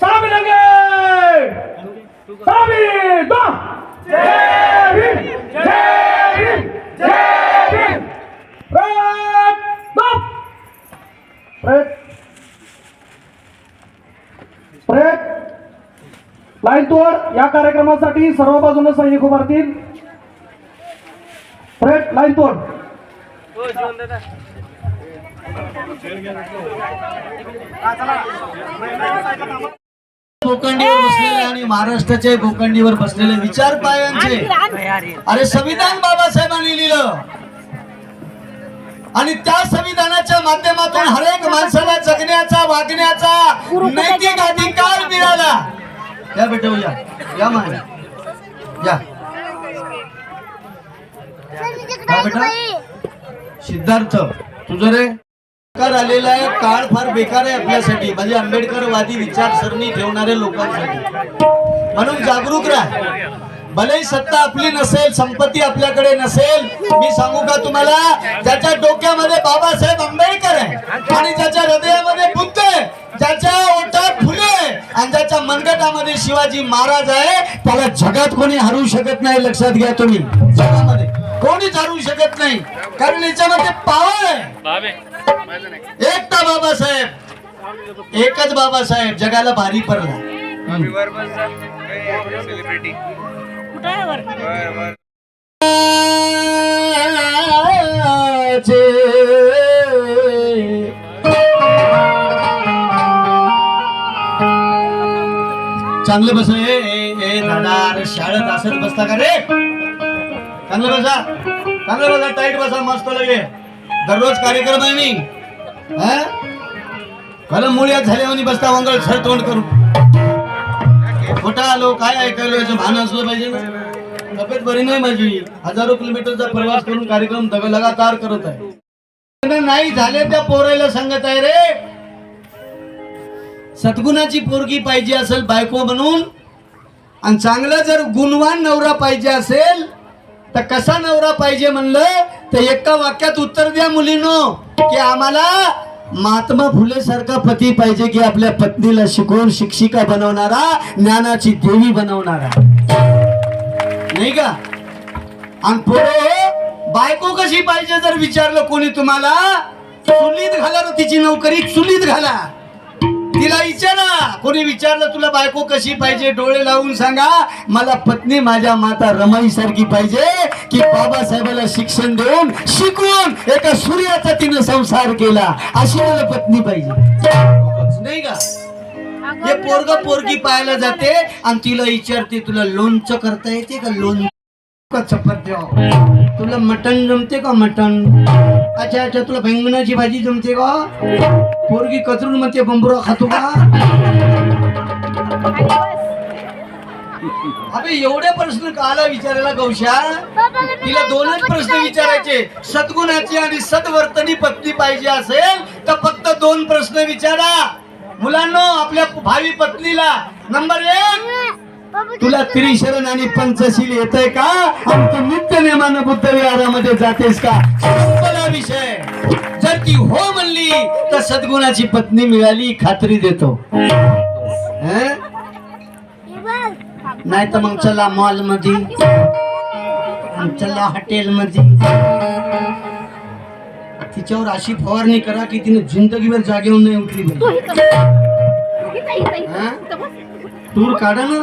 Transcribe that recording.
सलाम लगे सामी दो! जय भीम जय भीम जय भीम प्रेत दो! प्रेत प्रेत लाईन तोर या कार्यक्रमासाठी सर्व बाजूने सैनिक उभारतील प्रेत लाईन चला भूखंडीवर बसलेले आणि महाराष्ट्राच्या भूखंडीवर बसलेले विचार पायांचे. अरे संविधान बाबासाहेबांनी लिहिलं. आणि त्या संविधानाच्या माध्यमातून हरेक माणसाला जगण्याचा वागण्याचा नैतिक अधिकार मिळाला. या बेटा या. या. या बेटा. सिद्धार्थ तुझं रे? सरकार आलेला आहे काळ फार बेकार आहे आपल्यासाठी. म्हणजे आंबेडकरवादी विचारसरणी ठेवणाऱ्या लोकांसाठी. म्हणून जागरूक राहा. भले सत्ता आपली नसेल संपत्ती आपल्याकडे नसेल मी सांगू का तुम्हाला? ज्याच्या डोक्यामध्ये बाबासाहेब आंबेडकर आहे आणि ज्याच्या हृदयामध्ये बुद्ध आहे ज्याच्या ओठात फुले आहे, आणि ज्याच्या मनगटामध्ये शिवाजी महाराज आहे त्याला जगात कोणी हरवू शकत नाही लक्षात घ्या तुम्ही. जगामध्ये कोणीच हरू शकत नाही. कारण याच्यामध्ये पावर आहे. एकटा बाबासाहेब. एकच बाबासाहेब. जगाला भारी पडला. चांगले बस शाळेत असत बसता का रे? चांगलं बसा चांगलं बसा टाईट बसा मस्त लगे. दररोज कार्यक्रम आहे मी. हा? कलम मुळ्यात झाल्यावर बसता वंगळ सर तोंड करू खोटा आलो काय ऐकायलो याचं भान असलं पाहिजे ना. तब्येत बरी नाही माझी. हजारो किलोमीटरचा प्रवास करून कार्यक्रम दग- लगातार करत आहे. नाही झाले त्या पोरायला सांगत आहे रे. सद्गुणाची पोरगी पाहिजे असेल बायको म्हणून. आणि चांगला जर गुणवान नवरा पाहिजे असेल तर कसा नवरा पाहिजे म्हणलं? तर एका वाक्यात उत्तर द्या मुलीनो की आम्हाला महात्मा फुले सारखा पती पाहिजे की आपल्या पत्नीला शिकवून शिक्षिका बनवणारा ज्ञानाची देवी बनवणारा. नाही का? आणि पुढे बायको कशी पाहिजे जर विचारलं कोणी तुम्हाला? चुलीत घाला तिची नोकरी चुलीत घाला. तिला विचारा. कोणी विचारलं तुला बायको कशी पाहिजे? डोळे लावून सांगा. मला पत्नी माझ्या माता रमाई सारखी पाहिजे की बाबासाहेबाला शिक्षण देऊन शिकवून एका सूर्याचा तिनं संसार केला. अशी मला पत्नी पाहिजे. नाही का? हे पोरग पोरगी पाहायला जाते आणि तिला विचारते तुला लोणचं करता येते का? लोण का हो. तुला मटण जमते का मटण? अच्छा अच्छा तुला बैंगणाची भाजी जमते का? पोरगी कचरून म्हणते बंबुरा खातो का? अबे एवढे प्रश्न काला विचारायला गौशा तिला दोनच प्रश्न विचारायचे. सद्गुणाची आणि सद्वर्तनी पत्नी पाहिजे असेल तर फक्त दोन प्रश्न विचारा. मुलांनो आपल्या भावी पत्नीला. नंबर एक तुला त्रिशरण आणि पंचशील येतंय का? आणि तू नित्य नेमानं बुद्ध विहारामध्ये जातेस का? संपला विषय. जर ती हो म्हणली तर सद्गुणाची पत्नी मिळाली खात्री देतो? नाही तर मग चला मॉलमध्ये चला हॉटेल मध्ये तिच्यावर अशी फवारणी करा की तिने जिंदगीवर जागेवर नाही उठली? टूर काढा ना.